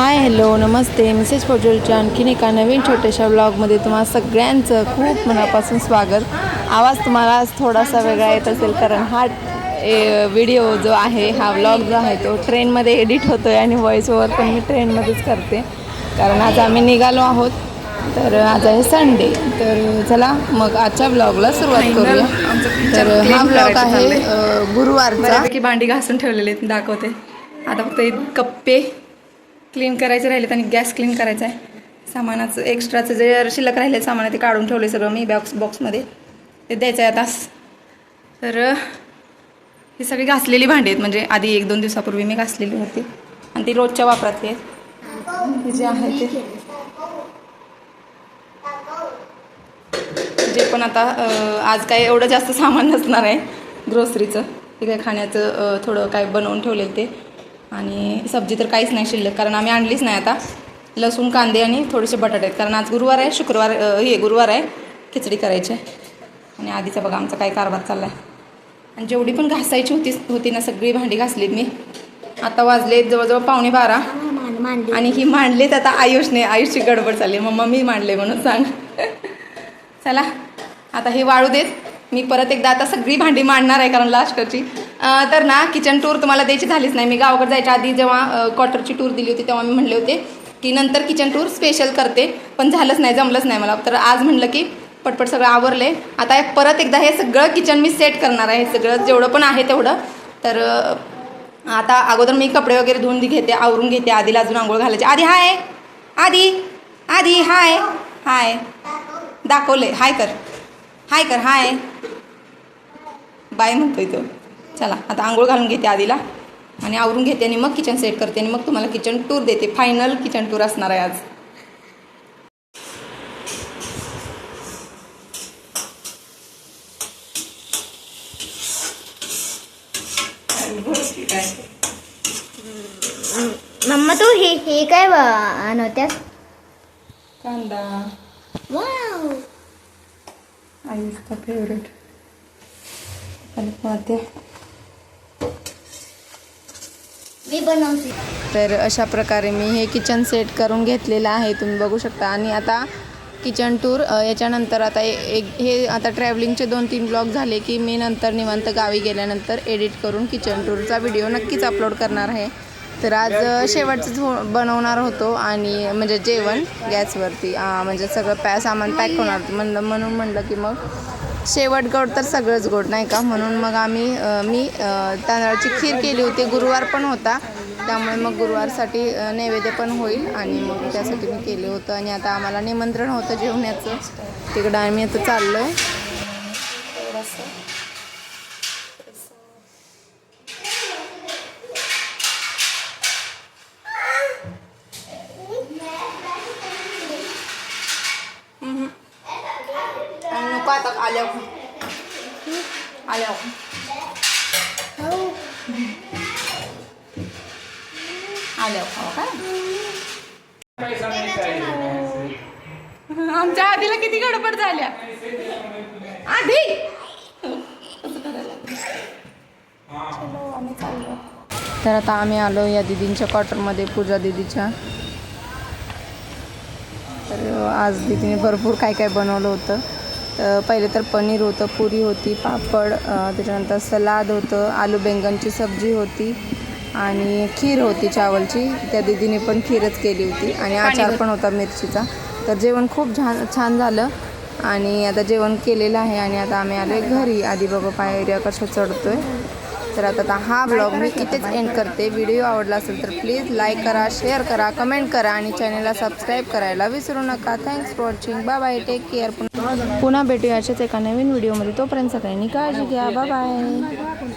Hi hello नमस्ते. Mrs पोजलच्या आणखीन एका नवीन छोट्याशा ब्लॉगमध्ये तुम्हा सगळ्यांचं खूप मनापासून स्वागत. आवाज तुम्हाला आज थोडासा वेगळा येत असेल कारण हा व्हिडिओ जो आहे हा ब्लॉग जो आहे तो ट्रेनमध्ये एडिट होतो आहे आणि व्हॉईस ओव्हर पण मी ट्रेनमध्येच करते. कारण आज आम्ही निघालो आहोत. तर आज आहे संडे तर चला मग आजच्या ब्लॉगला सुरुवात करूया. तर हा ब्लॉग आहे गुरुवारचा. बऱ्यापैकी भांडी घासून ठेवलेले दाखवते. आता फक्त कप्पे क्लीन करायचे राहिलेत आणि गॅस क्लीन करायचा आहे. सामानाचं एक्स्ट्राचं जे शिल्लक राहिले सामान ते काढून ठेवले सगळं मी बॉक्स बॉक्समध्ये ते द्यायचं आहे आता. तर ही सगळी घासलेली भांडी आहेत. म्हणजे आधी एक दोन दिवसापूर्वी मी घासलेली होती. आणि ती रोजच्या वापरातली आहेत जे आहे ते. जे पण आता आज काय एवढं जास्त सामान नसणार आहे. ग्रोसरीचं ते काय खाण्याचं थोडं काय बनवून ठेवलेलं ते. आणि सब्जी तर काहीच नाही शिल्लक कारण आम्ही आणलीच नाही आता. लसूण कांदे आणि थोडेसे बटाटे आहेत. कारण आज गुरुवार आहे शुक्रवार हे गुरुवार आहे खिचडी करायची आहे. आणि आधीचा बघा आमचा काय कारभार चालला आहे आणि जेवढी पण घासायची होती होती ना सगळी भांडी घासलीत मी. आता वाजले जवळजवळ पावणे बारा. आणि ही मांडलीत आता आयुषने. आयुषची गडबड चालली मम्मा मी मांडले म्हणून सांग. चला आता हे वाळू देत. मी परत एकदा आता सगळी भांडी मांडणार आहे कारण लास्टची. तर ना किचन टूर तुम्हाला द्यायची झालीच नाही. मी गावाकडे जायच्या आधी जेव्हा क्वार्टरची टूर दिली होती तेव्हा मी म्हणले होते की नंतर किचन टूर स्पेशल करते पण झालंच नाही जमलंच नाही मला. तर आज म्हणलं की पटपट सगळं आवरले. आता हे परत एकदा हे सगळं किचन मी सेट करणार आहे. सगळं जेवढं पण आहे तेवढं. तर आता अगोदर मी कपडे वगैरे धुवून घेते आवरून घेते आधीला अजून आंघोळ घालायची. आधी हाय! आधी! आधी हाय! हाय! दाखवले हाय कर. हाय कर. हाय! बाय म्हणतोय तो. चला आता आंघोळ घालून घेते आधीला. आणि आवरून घेते आणि मग किचन सेट करते आणि मग तुम्हाला किचन टूर देते. फायनल किचन टूर असणार आहे आज. मम्मा तू हे हे काय बनवत्यास कांदा. वाव. आईचा फेवरेट आणि मी बनवते. तर अशा प्रकारे मी हे किचन सेट करून घेतलेलं आहे. तुम्ही बघू शकता. आणि आता किचन टूर याच्यानंतर आता एक हे आता ट्रॅव्हलिंगचे दोन तीन ब्लॉग झाले की मी नंतर निवांत गावी गेल्यानंतर एडिट करून किचन टूरचा व्हिडिओ नक्कीच अपलोड करणार आहे. तर आज शेवटचंच शेवटचं बनवणार होतो आणि म्हणजे जेवण गॅसवरती. म्हणजे सगळं पॅ सामान पॅक होणार. होतं म्हणलं म्हणून म्हणलं की मग शेवट गोड तर सगळंच गोड नाही का? म्हणून मग आम्ही मी तांदळाची खीर केली होती. गुरुवार पण होता. त्यामुळे मग गुरुवारसाठी नैवेद्य पण होईल आणि मग त्यासाठी मी केलं होतं. आणि आता आम्हाला निमंत्रण होतं जेवण्याचं. तिकडं आम्ही आता चाललो आहे आणि नको आता आल्यावर आल्यावर आल्यावर हो काय आमच्या आधीला किती गडबड झाल्या? आधी? तर आता आम्ही आलो या दिदींच्या क्वार्टरमध्ये पूजा दिदीच्या. तर आज दिदीने भरपूर काय काय बनवलं होतं. पहिले तर पनीर होतं पुरी होती पापड त्याच्यानंतर सलाद होतं आलू बेंगनची सब्जी होती आणि खीर होती चावलची. त्या दिदीने पण खीरच केली होती आणि आचार पण होता मिरचीचा. तर जेवण खूप छान छान झालं आणि आता जेवण केलेलं आहे आणि आता आम्ही आलो आहे घरी. आधी बाबा पायऱ्या कशा चढतोय? तर आता आता हा ब्लॉग मी इथेच एंड करते. व्हिडिओ आवडला असेल तर प्लीज लाईक करा शेअर करा कमेंट करा आणि चॅनलला सबस्क्राईब करायला विसरू नका. Thanks for watching bye bye take care पुन्हा पुन्हा भेटूया अशाच एका नवीन व्हिडिओमध्ये तोपर्यंत सगळ्यांनी काळजी घ्या. Bye bye